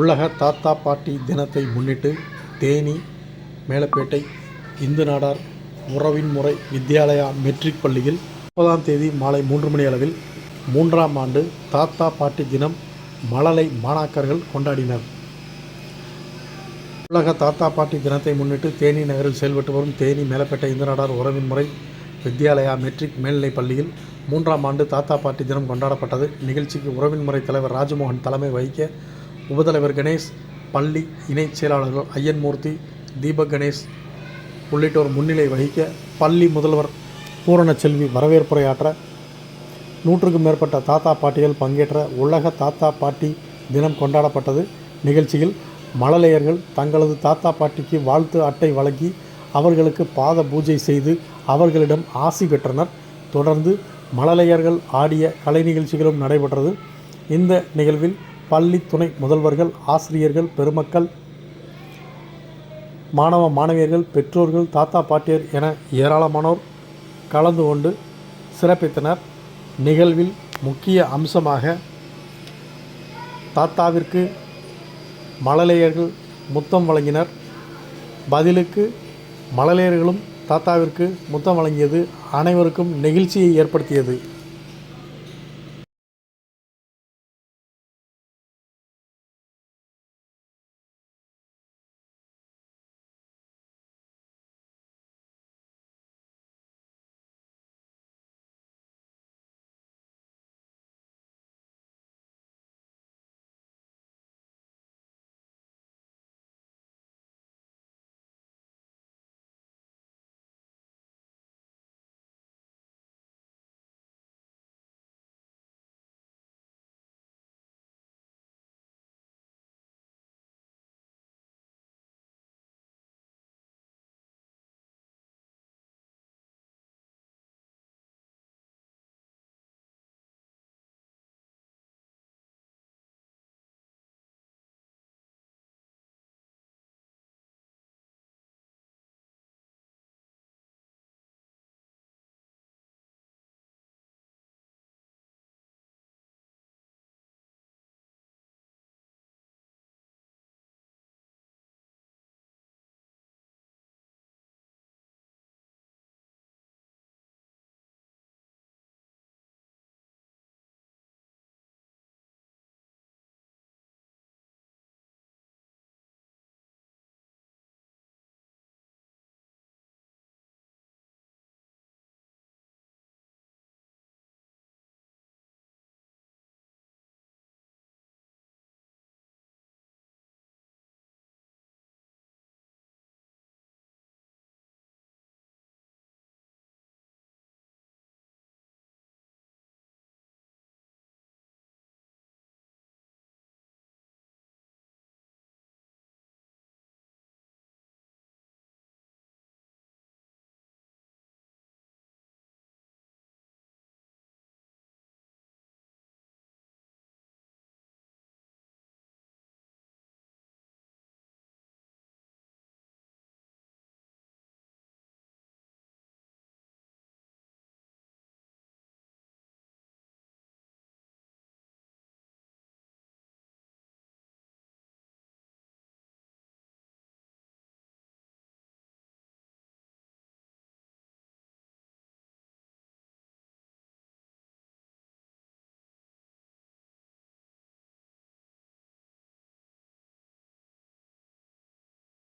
உலக தாத்தா பாட்டி தினத்தை முன்னிட்டு தேனி மேலப்பேட்டை இந்து நாடார் உறவின் முறை வித்யாலயா மெட்ரிக் பள்ளியில் முப்பதாம் தேதி மாலை மூன்று மணி அளவில் மூன்றாம் ஆண்டு தாத்தா பாட்டி தினம் மழலை மாணாக்கர்கள் கொண்டாடினர். உலக தாத்தா பாட்டி தினத்தை முன்னிட்டு தேனி நகரில் செயல்பட்டு வரும் தேனி மேலப்பேட்டை இந்து நாடார் உறவின்முறை வித்யாலயா மெட்ரிக் மேல்நிலைப் பள்ளியில் மூன்றாம் ஆண்டு தாத்தா பாட்டி தினம் கொண்டாடப்பட்டது. நிகழ்ச்சிக்கு உறவின் முறை தலைவர் ராஜமோகன் தலைமை வகிக்க உபதலைவர் கணேஷ் பள்ளி இணைச் செயலாளர்கள் ஐயன்மூர்த்தி தீபக் கணேஷ் உள்ளிட்டோர் முன்னிலை வகிக்க பள்ளி முதல்வர் பூரணச்செல்வி வரவேற்புரையாற்ற நூற்றுக்கும் மேற்பட்ட தாத்தா பாட்டிகள் பங்கேற்ற உலக தாத்தா பாட்டி தினம் கொண்டாடப்பட்டது. நிகழ்ச்சியில் மழலையர்கள் தங்களது தாத்தா பாட்டிக்கு வாழ்த்து அட்டை வழங்கி அவர்களுக்கு பாத பூஜை செய்து அவர்களிடம் ஆசி பெற்றனர். தொடர்ந்து மழலையர்கள் ஆடிய கலை நிகழ்ச்சிகளும் நடைபெற்றது. இந்த நிகழ்வில் பள்ளி துணை முதல்வர்கள் ஆசிரியர்கள் பெருமக்கள் மாணவ மாணவியர்கள் பெற்றோர்கள் தாத்தா பாட்டியர் என ஏராளமானோர் கலந்து கொண்டு சிறப்பித்தனர். நிகழ்வில் முக்கிய அம்சமாக தாத்தாவிற்கு மழலையர்கள் முத்தம் வழங்கினர். பதிலுக்கு மழலையர்களும் தாத்தாவிற்கு முத்தம் வழங்கியது அனைவருக்கும் நெகிழ்ச்சியை ஏற்படுத்தியது.